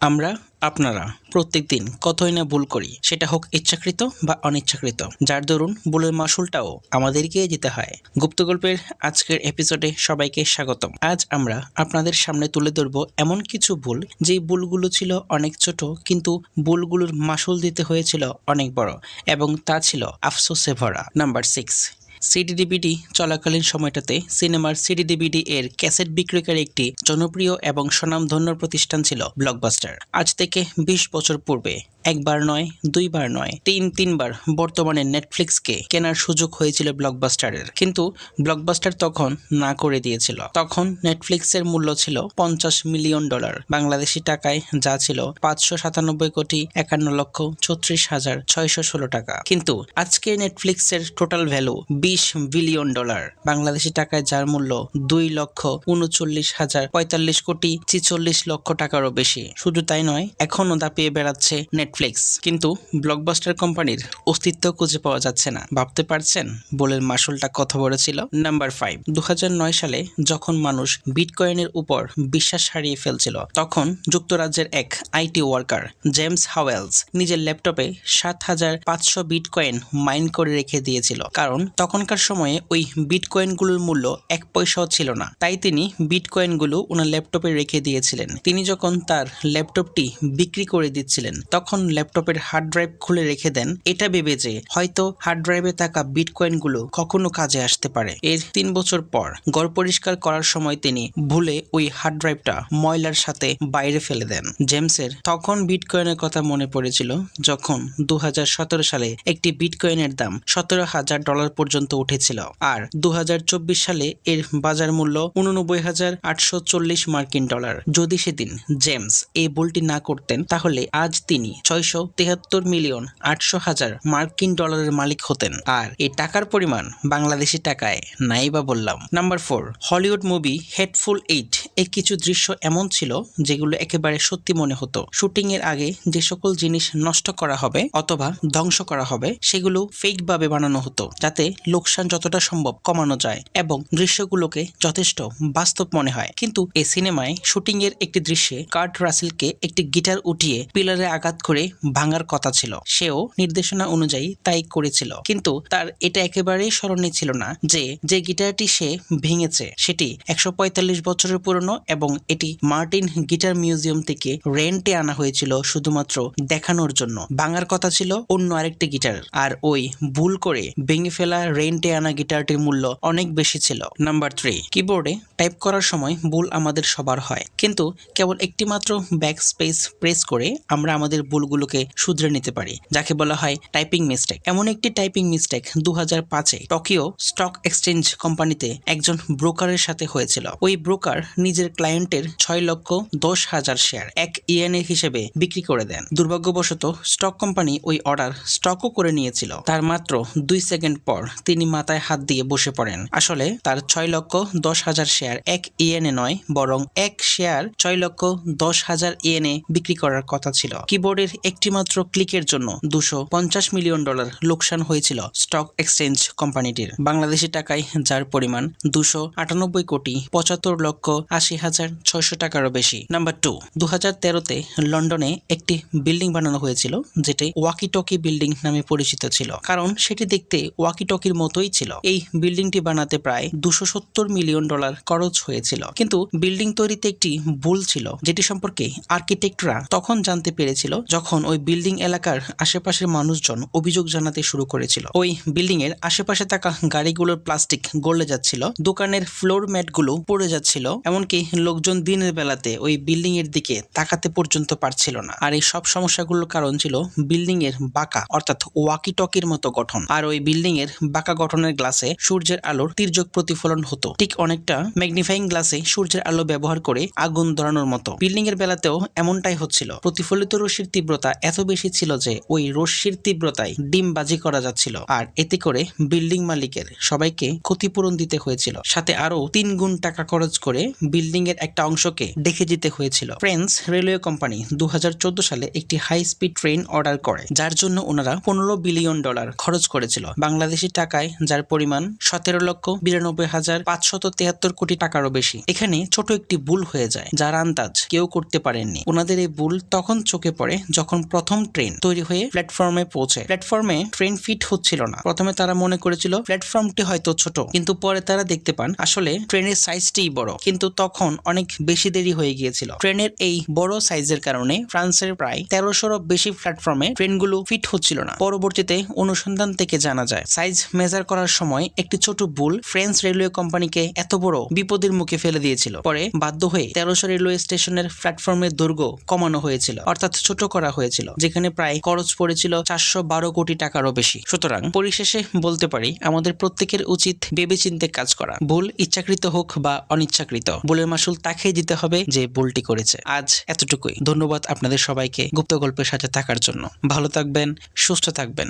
আমরা, আপনারা প্রত্যেক দিন কতই না ভুল করি, সেটা হোক ইচ্ছাকৃত বা অনিচ্ছাকৃত। যার দরুন ভুলের মাসুলটাও আমাদেরকে দিতে হয়। গুপ্তগল্পের আজকের এপিসোডে সবাইকে স্বাগতম। আজ আমরা আপনাদের সামনে তুলে ধরব এমন কিছু ভুল, যেই ভুলগুলো ছিল অনেক ছোট, কিন্তু ভুলগুলোর মাসুল দিতে হয়েছিল অনেক বড়, এবং তা ছিল আফসোসে ভরা। নাম্বার সিক্স সিডি ডিভিডি চলাকালীন সময়টাতে সিনেমার সিডি ডিভিডি এর ক্যাসেট বিক্রয়কারী একটি জনপ্রিয় এবং স্বনামধন্য প্রতিষ্ঠান ছিল ব্লকবাস্টার আজ থেকে বিশ বছর পূর্বে একবার নয়, দুইবার নয়, তিন, তিনবার বর্তমানে নেটফ্লিক্সকে কেনার সুযোগ হয়েছিল ব্লকবাস্টারের কিন্তু ব্লকবাস্টার তখন না করে দিয়েছিল। তখন নেটফ্লিক্সের মূল্য ছিল পঞ্চাশ মিলিয়ন ডলার। বাংলাদেশি টাকায় যা ছিল পাঁচশো সাতানব্বই কোটি একান্ন লক্ষ ছত্রিশ হাজার ছয়শো ষোলো টাকা। কিন্তু আজকে নেটফ্লিক্সের টোটাল ভ্যালু বিশ বিলিয়ন ডলার বাংলাদেশি টাকায় যার মূল্য দুই লক্ষ উনচল্লিশ হাজার পঁয়তাল্লিশ কোটি ছিচল্লিশ লক্ষ টাকারও বেশি। শুধু তাই নয়, এখনও দাপিয়ে বেড়াচ্ছে নেটফ্লিক্স কিন্তু ব্লকবাস্টার কোম্পানির অস্তিত্ব খুঁজে পাওয়া যাচ্ছে না। ভাবতে পারছেন বলের মাসুলটা কত বড় ছিল? নাম্বার ফাইভ দু সালে যখন মানুষ বিটকয়েনের উপর বিশ্বাস হারিয়ে ফেলছিল, তখন যুক্তরাজ্যের এক আইটি ওয়ার্কার জেমস হাওয়েলস নিজের ল্যাপটপে সাত হাজার পাঁচশো বিটকয়েন মাইন করে রেখে দিয়েছিল। কারণ তখনকার সময়ে ওই বিটকয়েনগুলোর মূল্য এক পয়সাও ছিল না। তাই তিনি বিটকয়েনগুলো ওনার ল্যাপটপে রেখে দিয়েছিলেন। তিনি যখন তার ল্যাপটপটি বিক্রি করে দিচ্ছিলেন, তখন ল্যাপটপের হার্ড ড্রাইভ খুলে রেখে দেন, এটা ভেবে যে হয়তো হার্ড ড্রাইভে থাকা বিটকয়েনগুলো কখনো কাজে আসতে পারে। এর তিন বছর পর গড় পরিষ্কার করার সময় তিনি ভুলে ওই হার্ড ড্রাইভটা ময়লার সাথে বাইরে ফেলে দেন। জেমসের তখন বিটকয়েনের কথা মনে পড়েছিল যখন দু হাজার সতেরো সালে একটি বিটকয়েনের দাম সতেরো হাজার ডলার পর্যন্ত উঠেছিল আর দু হাজার চব্বিশ সালে এর বাজার মূল্য উননব্বই হাজার আটশো চল্লিশ মার্কিন ডলার। যদি সেদিন জেমস এই বলটি না করতেন, তাহলে আজ তিনি ছয়শো তেহাত্তর মিলিয়ন আটশো হাজার মার্কিন ডলারের মালিক হতেন। আর এই টাকার পরিমাণ বাংলাদেশি টাকায় নাই বা বললাম। Number four, Hollywood movie hateful eight. এর কিছু দৃশ্য এমন ছিল যেগুলো একেবারে সত্যি মনে হতো। শুটিং এর আগে যে সকল জিনিস নষ্ট করা হবে অথবা ধ্বংস করা হবে, সেগুলো ফেক ভাবে বানানো হতো, যাতে লোকসান যতটা সম্ভব কমানো যায় এবং দৃশ্যগুলোকে যথেষ্ট বাস্তব মনে হয়। কিন্তু এই সিনেমায় শুটিং এর একটি দৃশ্যে কার্ট রাসেলকে একটি গিটার উঠিয়ে পিলারে আঘাত করে ভাঙার কথা ছিল। সেও নির্দেশনা অনুযায়ী তাই করেছিল। কিন্তু তার এটা একেবারেই স্মরণে ছিল না যে যে গিটারটি সে ভেঙেছে, সেটি একশো পঁয়তাল্লিশ বছরের পুরনো এবং এটি মার্টিন গিটার মিউজিয়াম থেকে রেন্টে আনা হয়েছিল শুধুমাত্র দেখানোর জন্য। ভাঙার কথা ছিল অন্য আরেকটি গিটার। আর ওই ভুল করে ভেঙে ফেলা রেন্টে আনা গিটারটির মূল্য অনেক বেশি ছিল। নাম্বার থ্রি, কিবোর্ডে টাইপ করার সময় ভুল আমাদের সবার হয়। কিন্তু কেবল একটি মাত্র ব্যাক স্পেস প্রেস করে আমরা আমাদের ভুলগুলোকে শুধরে নিতে পারি, যাকে বলা হয় টাইপিং মিস্টেক এমন একটি টাইপিং মিস্টেক দু হাজার পাঁচে টোকিও স্টক এক্সচেঞ্জ কোম্পানিতে একজন ব্রোকারের সাথে হয়েছিল। ওই ব্রোকার নিজের ক্লায়েন্টের ছয় লক্ষ দশ হাজার শেয়ার এক ইএনএ হিসেবে বিক্রি করে দেন। দুর্ভাগ্যবশত স্টক কোম্পানি ওই অর্ডার স্টকও করে নিয়েছিল। তার মাত্র দুই সেকেন্ড পর তিনি মাথায় হাত দিয়ে বসে পড়েন। আসলে তার ছয় লক্ষ দশ হাজার শেয়ার এক ইএনএ নয়, বরং এক শেয়ার ছয় লক্ষ দশ হাজার ইএনএ বিক্রি করার কথা ছিল। কিবোর্ডের একটিমাত্র ক্লিকের জন্য দুশো পঞ্চাশ মিলিয়ন ডলার লোকসান হয়েছিল স্টক এক্সচেঞ্জ কোম্পানিটির। বাংলাদেশি টাকায় যার পরিমাণ দুশো আটানব্বই কোটি পঁচাত্তর লক্ষ আশি হাজার ছয়শো টাকারও বেশি। নাম্বার টু দু হাজার তেরোতে লন্ডনে একটি বিল্ডিং বানানো হয়েছিল, যেটি ওয়াকি টকি বিল্ডিং নামে পরিচিত ছিল। কারণ সেটি দেখতে ওয়াকি টকির মতোই ছিল। এই বিল্ডিংটি বানাতে প্রায় দুশো সত্তর মিলিয়ন ডলার হয়েছিল। কিন্তু বিল্ডিং তৈরিতে একটি ভুল ছিল, যেটি সম্পর্কে আর্কিটেক্টরা তখন জানতে পেরেছিল যখন ওই বিল্ডিং এলাকার আশেপাশের মানুষজন অভিযোগ জানাতে শুরু করেছিল। ওই বিল্ডিং এর আশেপাশে থাকা গাড়িগুলোর প্লাস্টিক গলে যাচ্ছিল, দোকানের ফ্লোর ম্যাটগুলো পড়ে যাচ্ছিল, এমনকি লোকজন দিনের বেলাতে ওই বিল্ডিং এর দিকে তাকাতে পর্যন্ত পারছিল না। আর এই সব সমস্যাগুলোর কারণ ছিল বিল্ডিং এর বাঁকা, অর্থাৎ ওয়াকি টকির মতো গঠন। আর ওই বিল্ডিং এর বাঁকা গঠনের গ্লাসে সূর্যের আলোর তির্যক প্রতিফলন হতো। ঠিক অনেকটা ম্যাগনিফাইং গ্লাসে সূর্যের আলো ব্যবহার করে আগুন ধরানোর মতো। বিল্ডিং এর বেলাতেও এমনটাই হচ্ছিল। প্রতিফলিত রশ্মির তীব্রতা এত বেশি ছিল যে ওই রশ্মির তীব্রতায় ডিম বাজি করা যাচ্ছিল। আর এতে করে বিল্ডিং মালিকের সবাইকে ক্ষতিপূরণ দিতে হয়েছিল। সাথে আরও তিন গুণ টাকা খরচ করে বিল্ডিং এর একটা অংশকে দেখে দিতে হয়েছিল। ফ্রেন্স রেলওয়ে কোম্পানি দু হাজার চোদ্দ সালে একটি হাই স্পিড ট্রেন অর্ডার করে, যার জন্য ওনারা পনেরো বিলিয়ন ডলার খরচ করেছিল। বাংলাদেশি টাকায়, যার পরিমাণ সতেরো লক্ষ বিরানব্বই হাজার পাঁচশত তেহাত্তর কোটি টাকারও বেশি। এখানে ছোট একটি ভুল হয়ে যায়, যার আন্দাজ কেউ করতে পারেননি। ওনাদের এই ভুল তখন চোখে পড়ে যখন প্রথম ট্রেন তৈরি হয়ে প্ল্যাটফর্মে পৌঁছে প্ল্যাটফর্মে ট্রেন ফিট হচ্ছিল না। প্রথমে তারা মনে করেছিল প্ল্যাটফর্মটি হয়তো ছোট, কিন্তু পরে তারা দেখতে পান, আসলে ট্রেনের সাইজটিই বড়। কিন্তু তখন অনেক বেশি দেরি হয়ে গিয়েছিল। ট্রেনের এই বড় সাইজের কারণে ফ্রান্সের প্রায় তেরোশোরও বেশি প্ল্যাটফর্মে ট্রেনগুলো ফিট হচ্ছিল না। পরবর্তীতে অনুসন্ধান থেকে জানা যায়, সাইজ মেজার করার সময় একটি ছোট ভুল ফ্রেঞ্চ রেলওয়ে কোম্পানিকে এত বড় বিপদের মুখে ফেলে দিয়েছিল। পরে বাধ্য হয়ে তেরোশো রেলওয়ে স্টেশনের প্ল্যাটফর্মের দৈর্ঘ্য কমানো হয়েছিল, অর্থাৎ ছোট করা হয়েছিল, যেখানে প্রায় খরচ পড়েছিল চারশো বারো কোটি টাকারও বেশি। সুতরাং পরিশেষে বলতে পারি, আমাদের প্রত্যেকের উচিত ভেবেচিন্তে কাজ করা। ভুল ইচ্ছাকৃত হোক বা অনিচ্ছাকৃত, ভুলের মাসুল তাকেই দিতে হবে যে ভুলটি করেছে। আজ এতটুকুই। ধন্যবাদ আপনাদের সবাইকে গুপ্ত গল্পের সাথে থাকার জন্য। ভালো থাকবেন, সুস্থ থাকবেন।